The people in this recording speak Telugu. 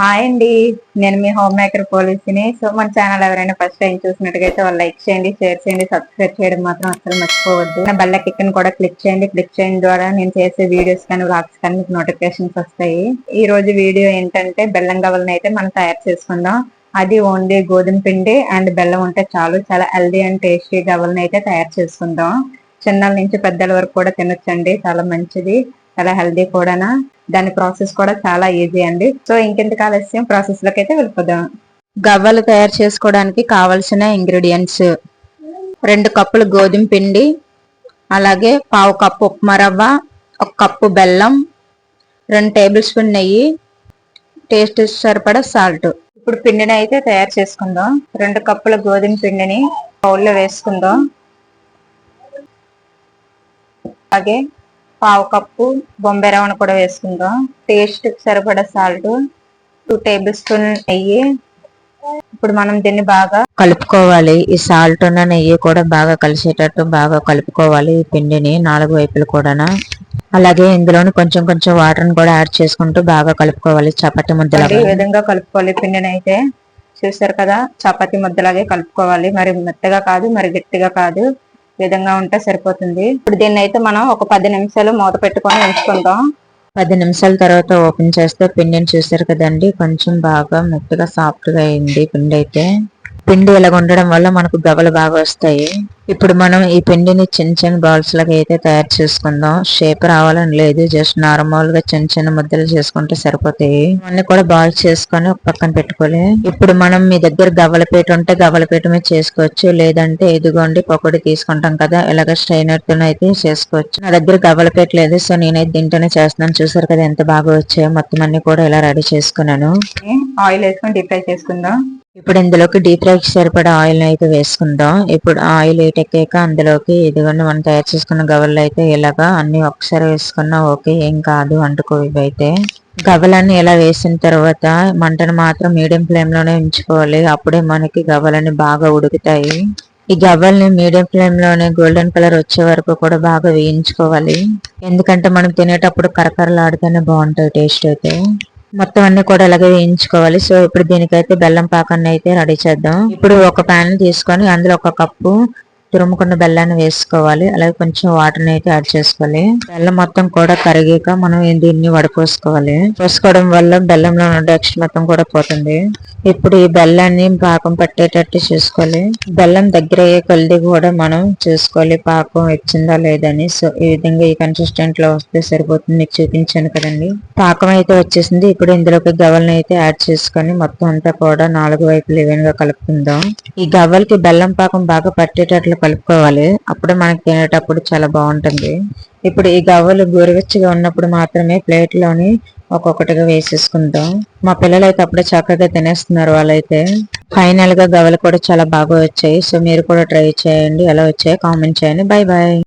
హాయ్ అండి. నేను మీ హోమ్ మేకర్ పోలీసుని. సో మన ఛానల్ ఎవరైనా ఫస్ట్ టైం చూసినట్టుగైతే వాళ్ళు లైక్ చేయండి షేర్ చేయండి సబ్స్క్రైబ్ చేయడం మాత్రం అసలు మర్చిపోవద్దు. నా బెల్ల కూడా క్లిక్ చేయండి. క్లిక్ చేయడం ద్వారా నేను చేసే వీడియోస్ కానీ వ్లాగ్స్ కానీ మీకు నోటిఫికేషన్స్ వస్తాయి. ఈ రోజు వీడియో ఏంటంటే బెల్లం గవలను అయితే మనం తయారు చేసుకుందాం. అది ఓన్లీ గోధుమ పిండి అండ్ బెల్లం ఉంటే చాలు. చాలా హెల్దీ అండ్ టేస్టీ గవలను అయితే తయారు చేసుకుందాం. చిన్నల నుంచి పెద్దల వరకు కూడా తినొచ్చండి. చాలా మంచిది. చాలా హెల్దీ కూడానా. దాని ప్రాసెస్ కూడా చాలా ఈజీ అండి. సో ఇంకెంత ఆలస్యం? ప్రాసెస్లోకి అయితే వెళ్ళిపోదాం. గవ్వలు తయారు చేసుకోవడానికి కావలసిన ఇంగ్రీడియంట్స్ రెండు కప్పులు గోధుమ పిండి అలాగే పావు కప్పు ఉప్మా రవ్వ ఒక కప్పు బెల్లం రెండు టేబుల్ స్పూన్ నెయ్యి టేస్ట్ సరిపడా సాల్ట్ ఇప్పుడు పిండిని అయితే తయారు చేసుకుందాం. రెండు కప్పుల గోధుమ పిండిని బౌల్లో వేసుకుందాం. అలాగే పావు కప్పు బొంబాయి రవ్వను కూడా వేసుకుందాం. టేస్ట్ సరిపడా సాల్ట్ టూ టేబుల్ స్పూన్ నెయ్యి. ఇప్పుడు మనం దీన్ని బాగా కలుపుకోవాలి. ఈ సాల్ట్ ఉన్న నెయ్యి కూడా బాగా కలిసేటట్టు బాగా కలుపుకోవాలి ఈ పిండిని నాలుగు వైపులు కూడా అలాగే ఇందులోని కొంచెం కొంచెం వాటర్ కూడా యాడ్ చేసుకుంటూ బాగా కలుపుకోవాలి చపాతి ముద్దలాగా. ఈ విధంగా కలుపుకోవాలి పిండిని అయితే. చూసారు కదా? చపాతి ముద్దలాగే కలుపుకోవాలి. మరి మెత్తగా కాదు మరి గట్టిగా కాదు. విధంగా ఉంటే సరిపోతుంది. ఇప్పుడు దీన్ని అయితే మనం ఒక పది నిమిషాలు మూత పెట్టుకొని ఉంచుకుందాం. పది నిమిషాల తర్వాత ఓపెన్ చేస్తే పిండిని చూసారు కదండి కొంచెం బాగా మెత్తగా సాఫ్ట్గా అయింది పిండి అయితే పిండి ఇలా ఉండడం వల్ల మనకు గబలు బాగా వస్తాయి. ఇప్పుడు మనం ఈ పిండిని చిన్న చిన్న బాల్స్ లాగా అయితే తయారు చేసుకుందాం. షేప్ రావాలని లేదు. జస్ట్ నార్మల్గా చిన్న చిన్న ముద్దలు చేసుకుంటే సరిపోతాయి. అన్ని కూడా బాల్స్ చేసుకొని ఒక పక్కన పెట్టుకోవాలి ఇప్పుడు మనం మీ దగ్గర గవ్వలపేట ఉంటే గవ్వలపేట మీద చేసుకోవచ్చు. లేదంటే ఇదిగోండి పకోడీ తీసుకుంటాం కదా ఇలాగ స్ట్రైనర్తో అయితే చేసుకోవచ్చు. నా దగ్గర గవ్వలపేట లేదు. సో నేనైతే దీంట్లోనే చేస్తున్నాను. చూసారు కదా ఎంత బాగా వచ్చాయో. మొత్తం అన్ని కూడా ఇలా రెడీ చేసుకున్నాను. ఆయిల్ వేసుకొని డీప్ ఫ్రై చేసుకుందాం. ఇప్పుడు ఇందులోకి డీప్ ఫ్రైకి సరిపడా ఆయిల్ అయితే వేసుకుందాం. ఇప్పుడు ఆయిల్ ఎక్కాక అందులోకి ఇదిగోండి మనం తయారు చేసుకున్న గవలు అయితే ఇలాగా అన్ని ఒకసారి వేసుకున్నా ఓకే ఏం కాదు అంటుకో ఇవైతే. గవలన్నీ ఇలా వేసిన తర్వాత మంటను మాత్రం మీడియం ఫ్లేమ్లోనే ఉంచుకోవాలి. అప్పుడే మనకి గవలన్నీ బాగా ఉడుకుతాయి. ఈ గవ్వల్ని మీడియం ఫ్లేమ్లోనే గోల్డెన్ కలర్ వచ్చే వరకు కూడా బాగా వేయించుకోవాలి. ఎందుకంటే మనం తినేటప్పుడు కరకరలాడితేనే బాగుంటాయి టేస్ట్ అయితే. మొత్తం అన్ని కూడా ఇలాగే వేయించుకోవాలి. సో ఇప్పుడు దీనికైతే బెల్లం పాకాన్ని అయితే రెడీ చేద్దాం. ఇప్పుడు ఒక ప్యాన్ తీసుకొని అందులో ఒక కప్పు తురుముకున్న బెల్లాన్ని వేసుకోవాలి. అలాగే కొంచెం వాటర్ని అయితే యాడ్ చేసుకోవాలి. బెల్లం మొత్తం కూడా కరిగాక మనం దీన్ని వడపోసుకోవాలి. పోసుకోవడం వల్ల బెల్లంలో ఉన్న డెక్స్ట్ మొత్తం కూడా పోతుంది. ఇప్పుడు ఈ బెల్లాన్ని పాకం పట్టేటట్టు చూసుకోవాలి. బెల్లం దగ్గర అయ్యే కొలిది కూడా మనం చూసుకోవాలి. పాకం వచ్చిందా లేదని సో ఈ విధంగా ఈ కన్సిస్టెంట్లో వస్తే సరిపోతుంది. మీకు చూపించాను కదండి. పాకం అయితే వచ్చేసింది. ఇప్పుడు ఇందులోకి గవల్ని అయితే యాడ్ చేసుకొని మొత్తం అంతా కూడా నాలుగు వైపులు ఈవెన్గా కలుపుకుందాం. ఈ గవ్వలకి బెల్లం పాకం బాగా పట్టేటట్లు కలుపుకోవాలి. అప్పుడే మనకి తినేటప్పుడు చాలా బాగుంటుంది. ఇప్పుడు ఈ గవ్వలు గోరువెచ్చగా ఉన్నప్పుడు మాత్రమే ప్లేట్లోని ఒక్కొక్కటిగా వేసేసుకుంటాం. మా పిల్లలు అయితే అప్పుడే చక్కగా తినేస్తున్నారు వాళ్ళైతే. ఫైనల్గా గవ్వలు కూడా చాలా బాగా వచ్చాయి. సో మీరు కూడా ట్రై చేయండి. ఎలా వచ్చాయో కామెంట్ చేయండి. Bye bye